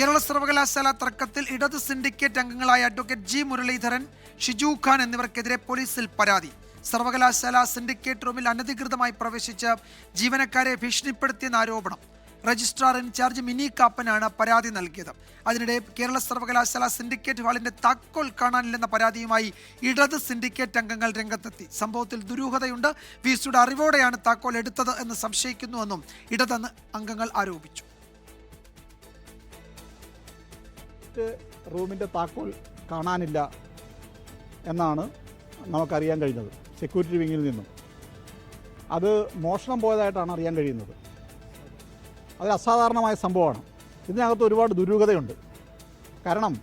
കേരള സർവകലാശാല തർക്കത്തിൽ ഇടത് സിൻഡിക്കേറ്റ് അംഗങ്ങളായ അഡ്വക്കേറ്റ് ജി മുരളീധരൻ ഷിജു ഖാൻ എന്നിവർക്കെതിരെ പോലീസിൽ പരാതി. സർവകലാശാല സിൻഡിക്കേറ്റ് റൂമിൽ അനധികൃതമായി പ്രവേശിച്ച് ജീവനക്കാരെ ഭീഷണിപ്പെടുത്തിയെന്ന ആരോപണം. രജിസ്ട്രാർ ഇൻചാർജ് മിനി കാപ്പനാണ് പരാതി നൽകിയത്. അതിനിടെ കേരള സർവകലാശാല സിൻഡിക്കേറ്റ് ഹാളിന്റെ താക്കോൽ കാണാനില്ലെന്ന പരാതിയുമായി ഇടത് സിൻഡിക്കേറ്റ് അംഗങ്ങൾ രംഗത്തെത്തി. സംഭവത്തിൽ ദുരൂഹതയുണ്ട്. വി സിയുടെ അറിവോടെയാണ് താക്കോൽ എടുത്തത് എന്ന് സംശയിക്കുന്നുവെന്നും ഇടത് അംഗങ്ങൾ ആരോപിച്ചു. മറ്റ് റൂമിന്റെ താക്കോൽ കാണാനില്ല എന്നാണ് നമുക്കറിയാൻ കഴിഞ്ഞത് സെക്യൂരിറ്റി വിങ്ങിൽ നിന്നും. അത് മോഷണം പോയതായിട്ടാണ് അറിയാൻ കഴിയുന്നത്. അത് അസാധാരണമായ സംഭവമാണ്. ഇതിനകത്ത് ഒരുപാട് ദുരൂഹതയുണ്ട്. കാരണം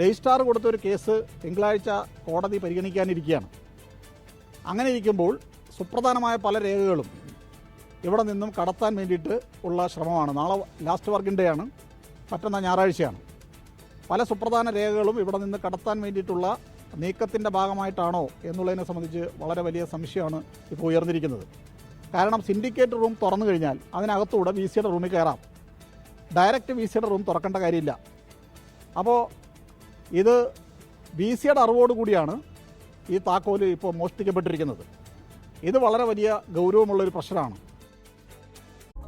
രജിസ്ട്രാർ കൊടുത്തൊരു കേസ് തിങ്കളാഴ്ച കോടതി പരിഗണിക്കാനിരിക്കുകയാണ്. അങ്ങനെ ഇരിക്കുമ്പോൾ സുപ്രധാനമായ പല രേഖകളും ഇവിടെ നിന്നും കടത്താൻ വേണ്ടിയിട്ട് ഉള്ള ശ്രമമാണ്. നാളെ ലാസ്റ്റ് വർക്കിംഗ് ഡേ ആണ്. മറ്റന്നാൾ ഞായറാഴ്ചയാണ്. പല സുപ്രധാന രേഖകളും ഇവിടെ നിന്ന് കടത്താൻ വേണ്ടിയിട്ടുള്ള നീക്കത്തിന്റെ ഭാഗമായിട്ടാണോ എന്നുള്ളതിനെ സംബന്ധിച്ച് വളരെ വലിയ സംശയമാണ് ഇപ്പോൾ ഉയർന്നിരിക്കുന്നത്. കാരണം സിൻഡിക്കേറ്റ് റൂം തുറന്നു കഴിഞ്ഞാൽ അതിനകത്തൂടെ വി സിയുടെ റൂമിൽ കയറാം. ഡയറക്റ്റ് വി സിയുടെ റൂം തുറക്കേണ്ട കാര്യമില്ല. അപ്പോൾ ഇത് വി സിയുടെ അറിവോടുകൂടിയാണ് ഈ താക്കോൽ ഇപ്പോൾ മോഷ്ടിക്കപ്പെട്ടിരിക്കുന്നത്. ഇത് വളരെ വലിയ ഗൗരവമുള്ളൊരു പ്രശ്നമാണ്.